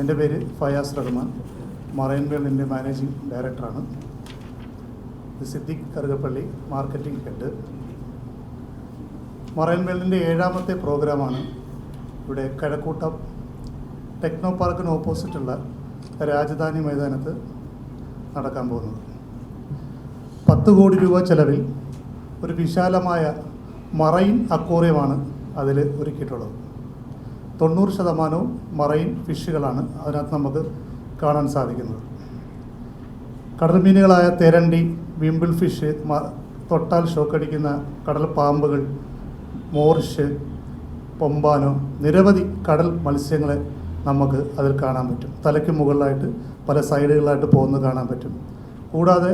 എന്റെ പേര് ഫയാസ് റഹ്മാൻ. മറൈൻ വേൾഡിന്റെ മാനേജിംഗ് ഡയറക്ടറാണ്. Siddique Karukappally marketing head. Marine വേൾഡിന്റെ ഏഴാമത്തെ പ്രോഗ്രാമാണ് ഇവിടെ കഴക്കൂട്ടം. ടെക്നോ പാർക്കിന് ഓപ്പോസിറ്റുള്ള രാജധാനി മൈതാനത്ത് നടക്കാൻ പോകുന്നത്. പത്ത് കോടി രൂപ ചെലവിൽ ഒരു വിശാലമായ മറൈൻ അക്വോറിയമാണ് അതിൽ ഒരുക്കിയിട്ടുള്ളത്. തൊണ്ണൂറ് ശതമാനവും മറൈൻ ഫിഷുകളാണ് അതിനകത്ത് നമുക്ക് കാണാൻ സാധിക്കുന്നത്. കടൽ മീനുകളായ തെരണ്ടി വിമ്പിൾ ഫിഷ് തൊട്ടാൽ ഷോക്കടിക്കുന്ന കടൽ പാമ്പുകൾ മോറിഷ് പൊമ്പാനോ നിരവധി കടൽ മത്സ്യങ്ങളെ നമുക്ക് അതിൽ കാണാൻ പറ്റും. തലയ്ക്ക് മുകളിലായിട്ട് പല സൈഡുകളിലായിട്ട് പോകുന്നത് കാണാൻ പറ്റും. കൂടാതെ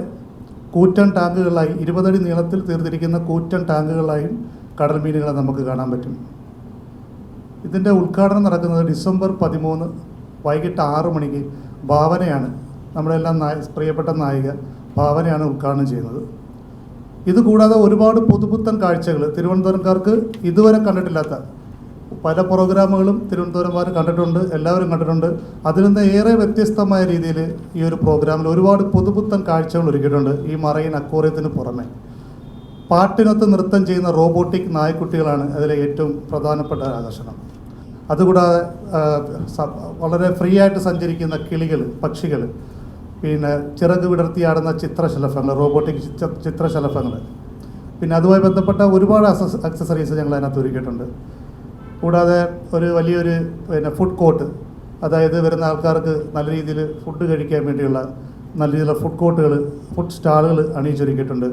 കൂറ്റൻ ടാങ്കുകളായി ഇരുപതടി നീളത്തിൽ തീർത്തിരിക്കുന്ന കൂറ്റൻ ടാങ്കുകളായും കടൽ മീനുകളെ നമുക്ക് കാണാൻ പറ്റും. ഇതിന്റെ ഉദ്ഘാടനം നടക്കുന്നത് ഡിസംബർ പതിമൂന്ന് വൈകിട്ട് ആറ് മണിക്ക് ഭാവനയാണ്. നമ്മളെല്ലാം നായ പ്രിയപ്പെട്ട നായിക ഭാവനയാണ് ഉദ്ഘാടനം ചെയ്യുന്നത്. ഇതുകൂടാതെ ഒരുപാട് പുതുപുത്തൻ കാഴ്ചകൾ തിരുവനന്തപുരംകാർക്ക് ഇതുവരെ കണ്ടിട്ടില്ലാത്ത പല പ്രോഗ്രാമുകളും തിരുവനന്തപുരംകാർ കണ്ടിട്ടുണ്ട് എല്ലാവരും കണ്ടിട്ടുണ്ട്. അതിൽ നിന്ന് ഏറെ വ്യത്യസ്തമായ രീതിയിൽ ഈ ഒരു പ്രോഗ്രാമിൽ ഒരുപാട് പുതുപുത്തൻ കാഴ്ചകൾ ഒരുക്കിയിട്ടുണ്ട് ഈ മറൈൻ അക്വോറിയത്തിന് പുറമെ. പാട്ടിനൊത്ത് നൃത്തം ചെയ്യുന്ന റോബോട്ടിക് നായ്ക്കുട്ടികളാണ് അതിലെ ഏറ്റവും പ്രധാനപ്പെട്ട ആകർഷണം. അതുകൂടാതെ വളരെ ഫ്രീ ആയിട്ട് സഞ്ചരിക്കുന്ന കിളികൾ പക്ഷികൾ പിന്നെ ചിറക് വിടർത്തിയാടുന്ന ചിത്രശലഭങ്ങൾ റോബോട്ടിക് ചിത്ര ചിത്രശലഭങ്ങൾ പിന്നെ അതുമായി ബന്ധപ്പെട്ട ഒരുപാട് അക്സസറീസ് ഞങ്ങൾ അതിനകത്ത് ഒരുക്കിയിട്ടുണ്ട്. കൂടാതെ ഒരു വലിയൊരു പിന്നെ ഫുഡ് കോർട്ട് അതായത് വരുന്ന ആൾക്കാർക്ക് നല്ല രീതിയിൽ ഫുഡ് കഴിക്കാൻ വേണ്ടിയുള്ള നല്ല രീതിയിലുള്ള ഫുഡ് കോർട്ടുകൾ ഫുഡ് സ്റ്റാളുകൾ അണിയിച്ചൊരുക്കിയിട്ടുണ്ട്.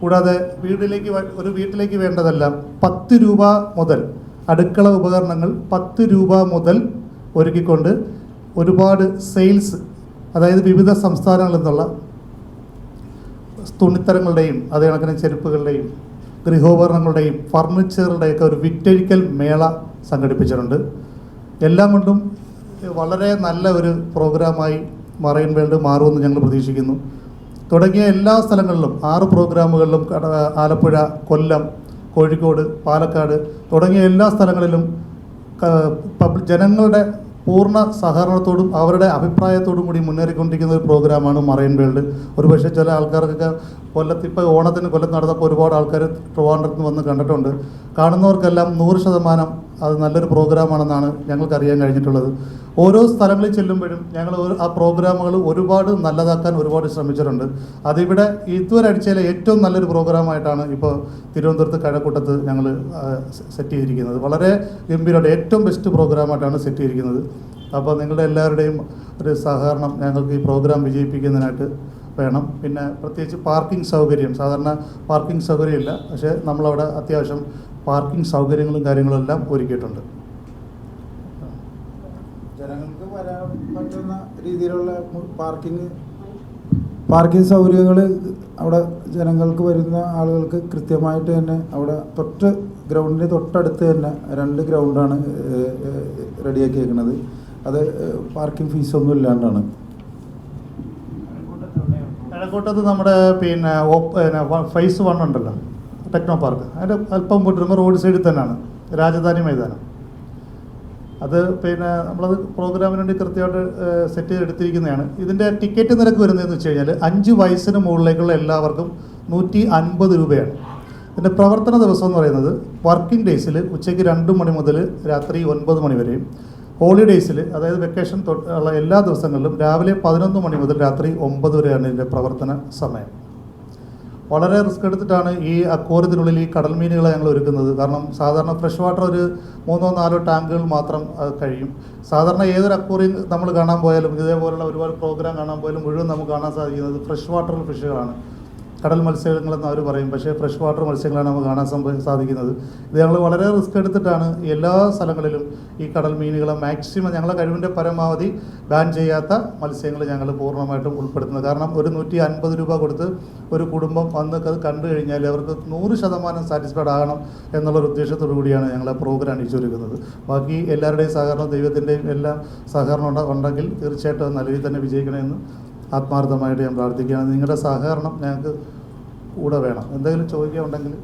കൂടാതെ വീട്ടിലേക്ക് ഒരു വീട്ടിലേക്ക് വേണ്ടതെല്ലാം പത്ത് രൂപ മുതൽ അടുക്കള ഉപകരണങ്ങൾ പത്ത് രൂപ മുതൽ ഒരുക്കിക്കൊണ്ട് ഒരുപാട് സെയിൽസ് അതായത് വിവിധ സംസ്ഥാനങ്ങളിൽ നിന്നുള്ള തുണിത്തരങ്ങളുടെയും അതേ കണക്കിന് ചെരുപ്പുകളുടെയും ഗൃഹോപകരണങ്ങളുടെയും ഫർണിച്ചറുടെയൊക്കെ ഒരു വിറ്റഴിക്കൽ മേള സംഘടിപ്പിച്ചിട്ടുണ്ട്. എല്ലാം കൊണ്ടും വളരെ നല്ല ഒരു പ്രോഗ്രാമായി മറൈൻ വേൾഡ് മാറുമെന്ന് ഞങ്ങൾ പ്രതീക്ഷിക്കുന്നു. തുടങ്ങിയ എല്ലാ സ്ഥലങ്ങളിലും ആറ് പ്രോഗ്രാമുകളിലും ആലപ്പുഴ കൊല്ലം കോഴിക്കോട് പാലക്കാട് തുടങ്ങിയ എല്ലാ സ്ഥലങ്ങളിലും ജനങ്ങളുടെ പൂർണ സഹകരണത്തോടും അവരുടെ അഭിപ്രായത്തോടും കൂടി മുന്നേറിക്കൊണ്ടിരിക്കുന്ന ഒരു പ്രോഗ്രാമാണ് മറൈൻ വേൾഡ്. ഒരുപക്ഷെ ചില ആൾക്കാർക്കൊക്കെ കൊല്ലത്ത് ഇപ്പോൾ ഓണത്തിന് കൊല്ലത്ത് നടന്നപ്പോൾ ഒരുപാട് ആൾക്കാർ ട്രിവാൻഡ്രത്ത് വന്ന് കണ്ടിട്ടുണ്ട്. കാണുന്നവർക്കെല്ലാം നൂറ് ശതമാനം അത് നല്ലൊരു പ്രോഗ്രാമാണെന്നാണ് ഞങ്ങൾക്ക് അറിയാൻ കഴിഞ്ഞിട്ടുള്ളത്. ഓരോ സ്ഥലങ്ങളിൽ ചെല്ലുമ്പോഴും ഞങ്ങൾ ആ പ്രോഗ്രാമുകൾ ഒരുപാട് നല്ലതാക്കാൻ ഒരുപാട് ശ്രമിച്ചിട്ടുണ്ട്. അതിവിടെ ഇതുവരെ അടിച്ചതിലെ ഏറ്റവും നല്ലൊരു പ്രോഗ്രാമായിട്ടാണ് ഇപ്പോൾ തിരുവനന്തപുരത്ത് കഴക്കൂട്ടത്ത് ഞങ്ങൾ സെറ്റ് ചെയ്തിരിക്കുന്നത്. വളരെ ഗംഭീരമായിട്ട് ഏറ്റവും ബെസ്റ്റ് പ്രോഗ്രാമായിട്ടാണ് സെറ്റ് ചെയ്തിരിക്കുന്നത്. അപ്പോൾ നിങ്ങളുടെ എല്ലാവരുടെയും ഒരു സഹകരണം ഞങ്ങൾക്ക് ഈ പ്രോഗ്രാം വിജയിപ്പിക്കുന്നതിനായിട്ട് വേണം. പിന്നെ പ്രത്യേകിച്ച് പാർക്കിംഗ് സൗകര്യം. സാധാരണ പാർക്കിംഗ് സൗകര്യമില്ല. പക്ഷേ നമ്മളവിടെ അത്യാവശ്യം പാർക്കിംഗ് സൗകര്യങ്ങളും കാര്യങ്ങളും എല്ലാം ഒരുക്കിയിട്ടുണ്ട്. ജനങ്ങൾക്ക് വരാൻ പറ്റുന്ന രീതിയിലുള്ള പാർക്കിംഗ് പാർക്കിംഗ് സൗകര്യങ്ങൾ അവിടെ ജനങ്ങൾക്ക് വരുന്ന ആളുകൾക്ക് കൃത്യമായിട്ട് തന്നെ അവിടെ തൊട്ട് ഗ്രൗണ്ടിന്റെ തൊട്ടടുത്ത് തന്നെ രണ്ട് ഗ്രൗണ്ടാണ് റെഡിയാക്കിയേക്കുന്നത് അത് പാർക്കിംഗ് ഫീസൊന്നും ഇല്ലാണ്ടാണ്. കിഴക്കോട്ടത്ത് നമ്മുടെ പിന്നെ പിന്നെ ഫൈസ് ഫേസ് വൺ ഉണ്ടല്ലോ ടെക്നോ പാർക്ക്. അതിന്റെ അല്പം പോയിട്ട് റോഡ് സൈഡിൽ തന്നെയാണ് രാജധാനി മൈതാനം. അത് പിന്നെ നമ്മളത് പ്രോഗ്രാമിന് വേണ്ടി കൃത്യമായിട്ട് സെറ്റ് ചെയ്തെടുത്തിരിക്കുന്നതാണ്. ഇതിന്റെ ടിക്കറ്റ് നിരക്ക് വരുന്നതെന്ന് വെച്ച് കഴിഞ്ഞാൽ അഞ്ച് വയസ്സിന് മുകളിലേക്കുള്ള എല്ലാവർക്കും നൂറ്റി അൻപത് രൂപയാണ്. ഇതിന്റെ പ്രവർത്തന ദിവസം എന്ന് പറയുന്നത് വർക്കിംഗ് ഡേയ്സിൽ ഉച്ചയ്ക്ക് രണ്ട് മണി മുതൽ രാത്രി ഒൻപത് മണി വരെയും ഹോളിഡേയ്സിൽ അതായത് വെക്കേഷൻ ഉള്ള എല്ലാ ദിവസങ്ങളിലും രാവിലെ പതിനൊന്ന് മണി മുതൽ രാത്രി ഒമ്പത് വരെയാണ് ഇതിന്റെ പ്രവർത്തന സമയം. വളരെ റിസ്ക് എടുത്തിട്ടാണ് ഈ അക്വാറിയത്തിനുള്ളിൽ ഈ കടൽ മീനുകളെ ഞങ്ങൾ ഒരുക്കുന്നത്. കാരണം സാധാരണ ഫ്രഷ് വാട്ടർ ഒരു മൂന്നോ നാലോ ടാങ്കുകൾ മാത്രം കഴിയും. സാധാരണ ഏതൊരു അക്വാറിയം നമ്മൾ കാണാൻ പോയാലും ഇതേപോലുള്ള ഒരുപാട് പ്രോഗ്രാം കാണാൻ പോയാലും മുഴുവൻ നമുക്ക് കാണാൻ സാധിക്കുന്നത് ഫ്രഷ് വാട്ടർ ഫിഷുകളാണ്. കടൽ മത്സ്യങ്ങളെന്ന് അവർ പറയും. പക്ഷേ ഫ്രഷ് വാട്ടർ മത്സ്യങ്ങളാണ് നമുക്ക് കാണാൻ സംഭവ സാധിക്കുന്നത്. ഇത് ഞങ്ങൾ വളരെ റിസ്ക് എടുത്തിട്ടാണ് എല്ലാ സ്ഥലങ്ങളിലും ഈ കടൽ മീനുകളെ മാക്സിമം ഞങ്ങളെ കഴിവിന്റെ പരമാവധി ബാൻ ചെയ്യാത്ത മത്സ്യങ്ങൾ ഞങ്ങൾ പൂർണമായിട്ടും ഉൾപ്പെടുത്തുന്നത്. കാരണം ഒരു നൂറ്റി അൻപത് രൂപ കൊടുത്ത് ഒരു കുടുംബം വന്ന് കണ്ടു കഴിഞ്ഞാൽ അവർക്ക് നൂറ് ശതമാനം സാറ്റിസ്ഫൈഡ് ആകണം എന്നുള്ളൊരു ഉദ്ദേശത്തോടു കൂടിയാണ് ഞങ്ങളെ പ്രോഗ്രാം അണിച്ചൊരുക്കുന്നത് ബാക്കി എല്ലാവരുടെയും സഹകരണം ദൈവത്തിന്റെയും എല്ലാം സഹകരണം ഉണ്ട- ഉണ്ടെങ്കിൽ തീർച്ചയായിട്ടും നല്ല രീതിയിൽ തന്നെ വിജയിക്കണമെന്ന് ആത്മാർത്ഥമായിട്ട് ഞാൻ പ്രാർത്ഥിക്കുകയാണ്. നിങ്ങളുടെ സഹകരണം ഞങ്ങൾക്ക് കൂടെ വേണം. എന്തെങ്കിലും ചോദിക്കാനുണ്ടെങ്കിൽ